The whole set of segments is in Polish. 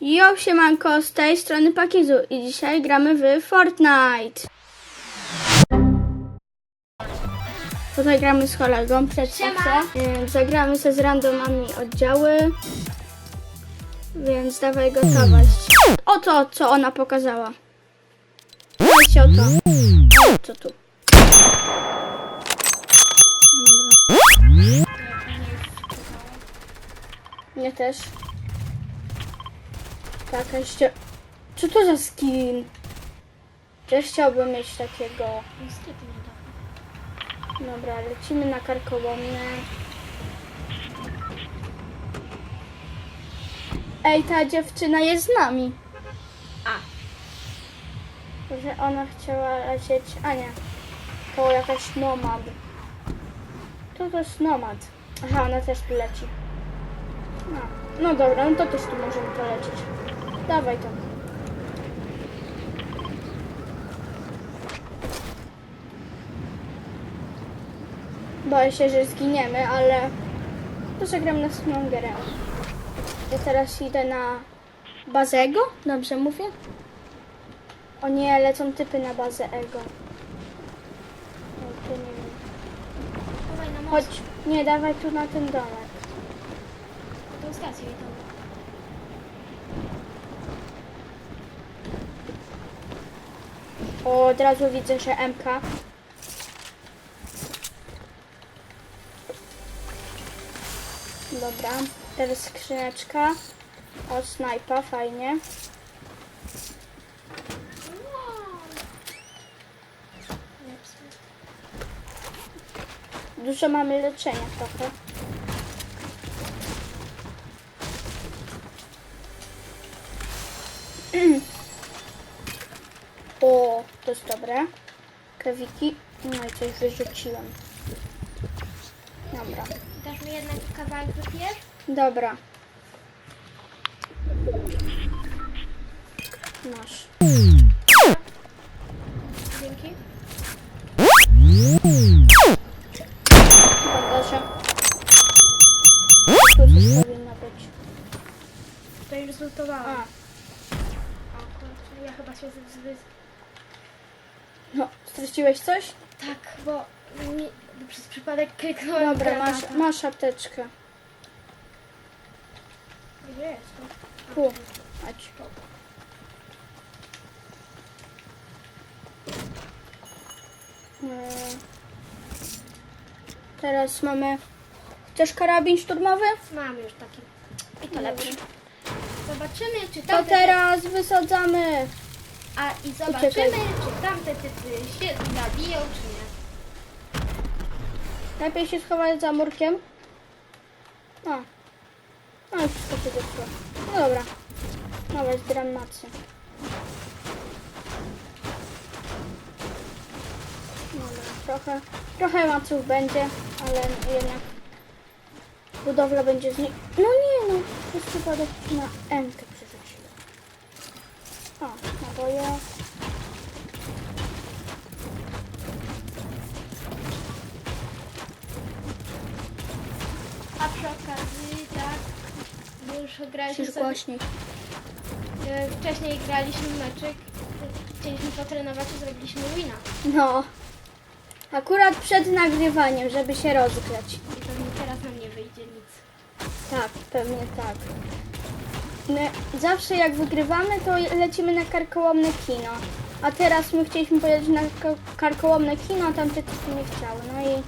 Jo, siemanko, z tej strony Pakizu i dzisiaj gramy w Fortnite. Tutaj gramy z kolegą, przedstaw się. Yy, Zagramy se z randomami oddziały, więc dawaj gotować. Oto, co ona pokazała. Oto. O, co tu? Dobra. Mnie też. Tak, a jeszcze... Co to za skin? Też chciałbym mieć takiego. Niestety nie da. Dobra, lecimy na karkołomne. Ej, ta dziewczyna jest z nami. A. Że ona chciała lecieć... A nie. To jakaś nomad. To to jest nomad. Aha, ona też tu leci. No, no dobra, no to też tu możemy polecieć. Dawaj to. Boję się, że zginiemy, ale to zagram na Smongerę. Ja teraz idę na bazę Ego? Dobrze mówię? O nie, lecą typy na bazę Ego. No, nie wiem. Dawaj na Chodź, nie, dawaj tu na ten domek. To stację i. od razu widzę, że MK. Dobra, teraz skrzyneczka. O, snajpa, fajnie. Dużo mamy leczenia trochę. O, to jest dobre. Kawiki. No i coś wyrzuciłem. Dobra. Dasz mi jednak kawałek wypijesz? Dobra. Masz. Dzięki. Bandaże. Tu coś powinno być. To już zlutowałam. A, O kurczę, ja chyba się z... no, straciłeś coś? Tak, bo nie, przez przypadek kliknąłem Dobra, masz, granata. masz apteczkę. Gdzie jest to? Tu. Chodź. Mm. Teraz mamy... Chcesz karabin szturmowy? Mam już taki. I to lepszy. Zobaczymy, czy To tamte... teraz wysadzamy. A i zobaczymy, Uciekaj. czy tamte typy się zabiją, czy nie. Lepiej się schować za murkiem. No i wszystko się zepsuło. No dobra. Zbieram macy. Dobra, trochę, trochę maców będzie, ale jednak budowla będzie z niej... No nie no, przez przypadek na przerzuciłem. O, naboje. A przy okazji, tak, już graliśmy Musisz sobie, głośniej. e, wcześniej graliśmy meczek, chcieliśmy potrenować i zrobiliśmy wina. No. Akurat przed nagrywaniem, żeby się rozgrzać. I pewnie teraz nam nie wyjdzie nic. Tak, pewnie tak. My zawsze jak wygrywamy, to lecimy na karkołomne kino. A teraz my chcieliśmy pojechać na ka- karkołomne kino, a tamte typy nie chciały. No i...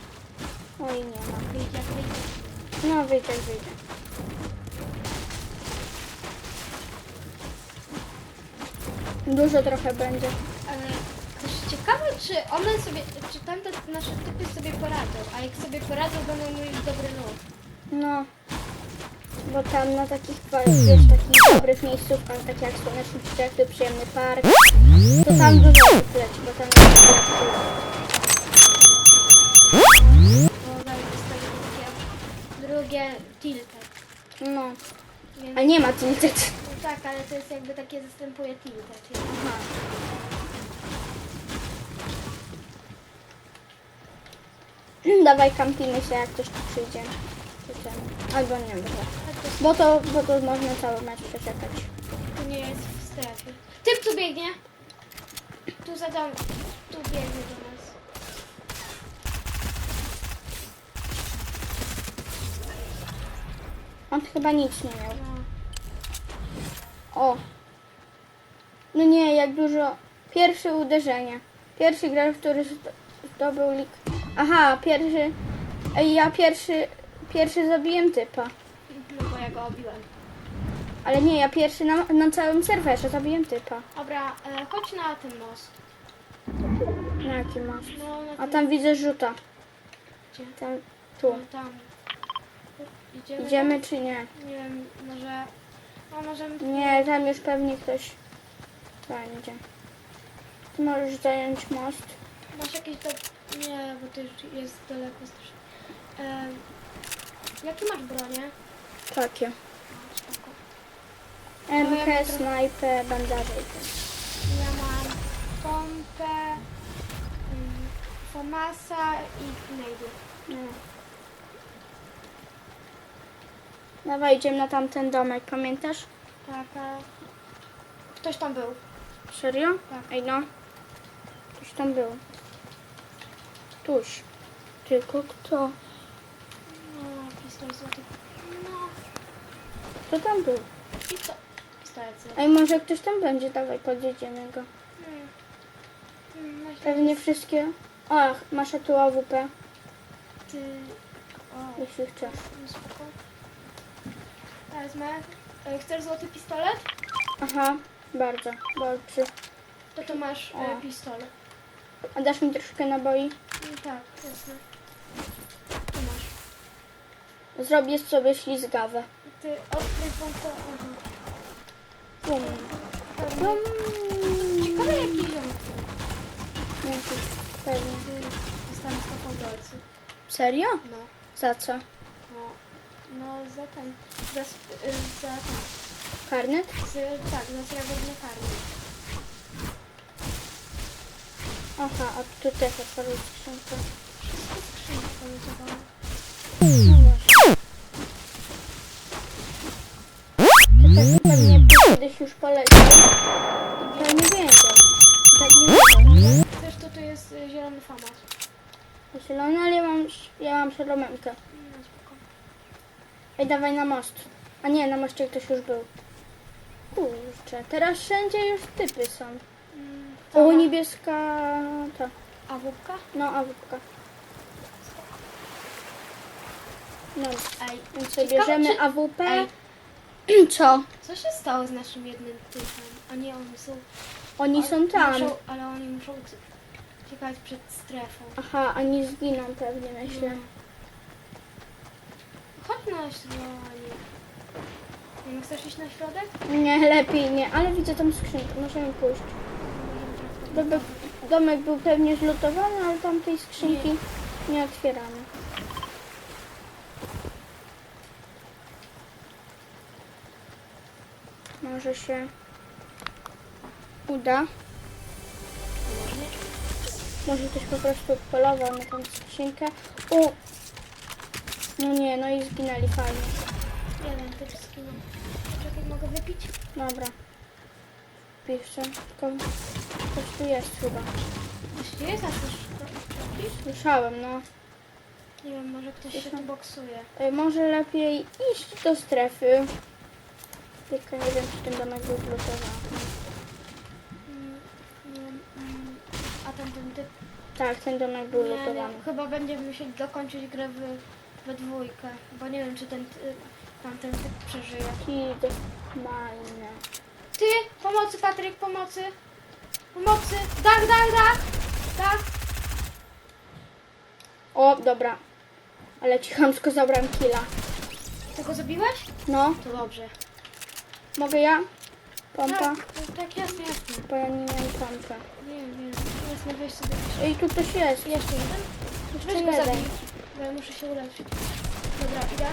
I nie ma. Wyjdzie wyjdzie. No wyjdzie, wyjdzie. Dużo trochę będzie. Ale też ciekawe, czy one sobie, czy tamte nasze typy sobie poradzą, a jak sobie poradzą, będą mieli dobry lód. No. Bo tam na takich, wiesz, takich dobrych miejscówkach, tak jak Słoneczny Przyczepy, Przyjemny Park, to tam dużo leci, bo tam jest drugie, tilted. No. Więc, A nie ma tilted. no tak, ale to jest jakby takie zastępuje tilted. Aha. Dawaj kampimy się, jak ktoś tu przyjdzie. Albo nie, dobra. Bo to, bo to można cały mecz przeczekać. To nie jest w strefie. Typ tu biegnie. Tu za dom. Tu biegnie do nas. On chyba nic nie miał. No. O! No nie, jak dużo. Pierwsze uderzenie. Pierwszy gracz, który zdo- zdobył lik. Aha, pierwszy. Ej, ja pierwszy. Pierwszy zabiłem typa. No obiłem. Ale nie, ja pierwszy na, na całym serwerze zabiłem typa. Dobra, e, chodź na ten most. Na jaki masz? No, na A ten... tam widzę rzuta. Gdzie? Tam, tu. No, tam. Idziemy? Idziemy czy nie? Nie wiem, może... A możemy... Nie, tam już pewnie ktoś będzie. Ty możesz zająć most. Masz jakieś do... Nie, bo to już jest daleko strasznie. E, jakie masz bronie? Takie. MK, snajpę, bandaże i tak. Ja mam pompę, mm, Famasa i Navy. No. Dawaj, idziemy na tamten domek, pamiętasz? Taka... Ktoś tam był. Serio? Tak. Ej no. Ktoś tam był. Tuś. Tylko kto? No, pistolet złoty. No, Kto tam był? i co? Pistolet. Ej, może ktoś tam będzie, dawaj, podjedziemy go. Hmm. Hmm, Pewnie wszystkie... Ach, masz tu AWP, Ty... O, jeśli chcesz. no spoko. Wezmę. E, Chcesz złoty pistolet? Aha, bardzo, bardzo. To to masz O. e, pistolet. A dasz mi troszkę naboi? Mm, tak, jasne. Zrobię sobie ślizgawę. Ty odkryj. Aha. Bum. Bum. Ciekawe jaki ziom. Dzięki. Pewnie. Dostanę 100 dolców. Serio? No. Za co? No, no za ten, za, sp- y, za ten, Karnet? z, tak, za srebrny karny. Aha, a tu też otworzył skrzynkę. Wszystko skrzynki polutowały. To pewnie kiedyś już poleciał. I pewnie wiedział. Tak nie wiedział. Też to tu jest y, zielony famas. Zielony, ale ja mam, ja mam. No spoko. Ej, dawaj na most. A nie, na moście ktoś już był. Kurczę, teraz wszędzie już typy są. Mm, O, niebieska ta. A? No, awupka. No, Ej, więc sobie ciekawe, bierzemy czy- AWP. Ej. Co? co się stało z naszym jednym typem? A nie, oni są... Oni są tam. Muszą, ale oni muszą uciekać przed strefą. Aha, oni zginą pewnie, myślę. Chodź na środek. Nie chcesz iść na środek? Nie, lepiej nie, ale widzę tam skrzynkę, możemy pójść. Domek, domek był pewnie zlutowany, ale tam tej skrzynki nie otwieramy. Może się uda. Może ktoś po prostu polował na tą skrzynkę. U! No nie, no i zginęli fajnie. Jeden typ skinął. Czekaj, mogę wypić? Dobra. Piszę, tylko ktoś tu jest chyba. Jeśli jest, a coś? Słyszałem, no. Nie wiem, może ktoś się tu boksuje. Może lepiej iść do strefy. Tylko nie wiem, czy ten domek był nie mm, a tamten typ... Tak, ten domek był Nie, nie, lutowany. chyba będziemy musieli dokończyć grę w, we dwójkę, bo nie wiem, czy ten tamten typ przeżyje. Kid, mine. Ty! Pomocy, Patryk, pomocy! Pomocy! Dach, dach, dach! Dach! O, dobra. Ale ci chamsko zabrałem killa. Ty go zabiłeś? No, To dobrze. Mogę ja? Pompa? Tak, tak, jasne, jasne. Bo ja nie miałem pompy. Wiem, wiem. Jasne, weź sobie. Ej, tu ktoś jest. Jeszcze jeden? Jeszcze Weź go jeden. zabij, bo ja muszę się uleczyć. Dobra, idę.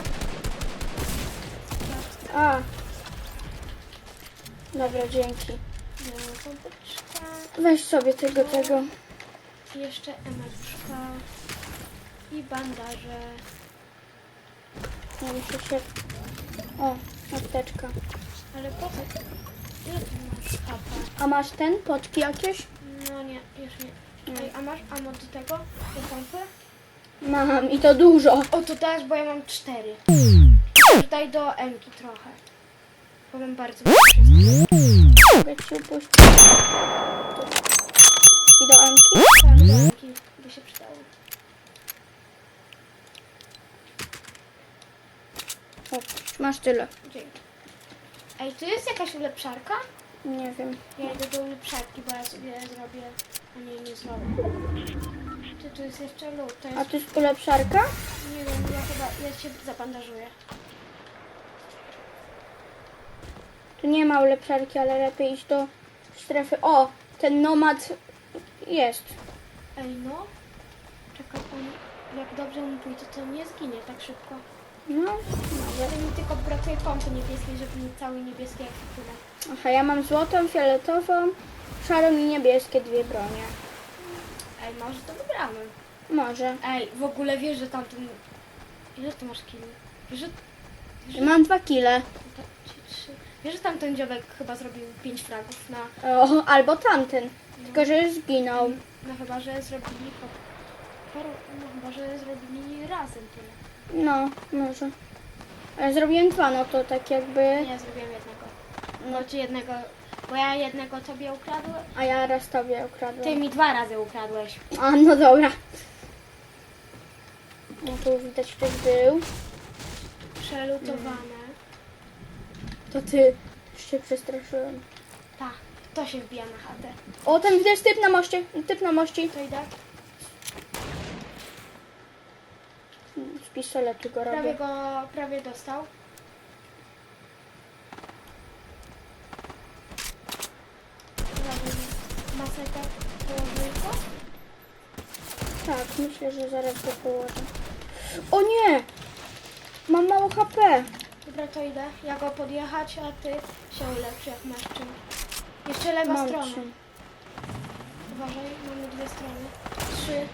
A. Dobra, dzięki. No, pompeczka. Weź sobie tego, tego. I jeszcze emeczka. I bandaże. Ja muszę się O, apteczka. Ale po co? Ile ty masz HP? A masz ten? Potki jakieś? No nie, już nie. Ej, a masz ammo do tego? Do pompy? Mam i to dużo. O, to dasz, bo ja mam cztery. Daj do Emki trochę. Bo mam bardzo dużo wszystkich. Mogę ci upuścić. I do Anki? Tak, do Emki by się przydało. O, masz tyle. Dzięki. Ej, tu jest jakaś ulepszarka? Nie wiem. Ja idę do ulepszarki, bo ja sobie zrobię... A nie, nie zrobię. Czy tu jest jeszcze lód? To A jest... to jest ulepszarka? Nie wiem, ja chyba... Ja się zabandażuję. Tu nie ma ulepszarki, ale lepiej iść do strefy. O, ten nomad jest. Ej, no. Czekaj, on... Jak dobrze mu pójdzie, to nie zginie tak szybko. No, To mi tylko brakuje pompy niebieskiej, żeby mieć cały niebieski ekwipunek. Aha, ja mam złotą, fioletową, szarą i niebieskie dwie bronie. Ej, może to wygramy. Może. Ej, w ogóle wiesz, że tamten... Ile ty masz kili? Wiesz, że... Wiesz, że... Mam dwa kile. Wiesz, że tamten dziobek chyba zrobił pięć fragów na... O, albo tamten. Tylko, że zginął. No chyba, że zrobili... Paru- No chyba, że zrobili razem tyle. No, może. Ja zrobiłem dwa, no to tak jakby... Nie, zrobiłem jednego. No, Znaczy jednego... Bo ja jednego tobie ukradłem. a ja raz tobie Ty ukradłem. mi dwa razy ukradłeś. A, no dobra. No tu widać ktoś był. Przelutowane. To ty. Już się przestraszyłem. Tak, to się wbija na chatę. O, ten widać typ na moście. Typ na moście. To idę. Z pistoletu go Prawie robię. go, prawie dostał. Prawie maseczkę położył go. Tak, myślę, że zaraz go położę. O nie! Mam mało HP. Dobra, to idę. Ja go podjechać, a ty się ulepszy jak masz czym. Jeszcze lewa Mam strona. Uważaj, mamy dwie strony. Trzy.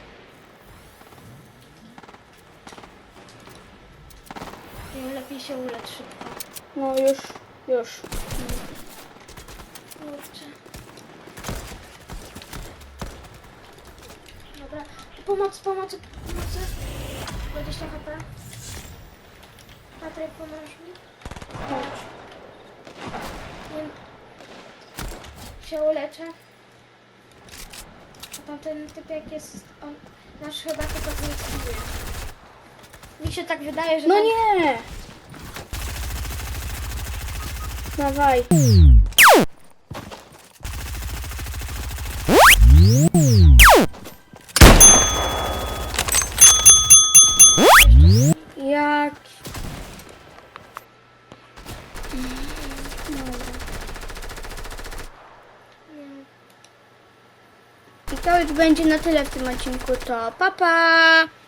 Nie, lepiej się ulecz szybko. No już, już. Kurczę. Dobra. Pomoc, pomoc, pomocy. 20 HP. Patryk, pomoż mi. Chodź. Nie. Się uleczę. A tamten typek jest... On, nasz chyba tylko zniszczył. Mi się tak wydaje, że... No tam- nie! Dawaj. Jak? I to już będzie na tyle w tym odcinku. To papa! Pa.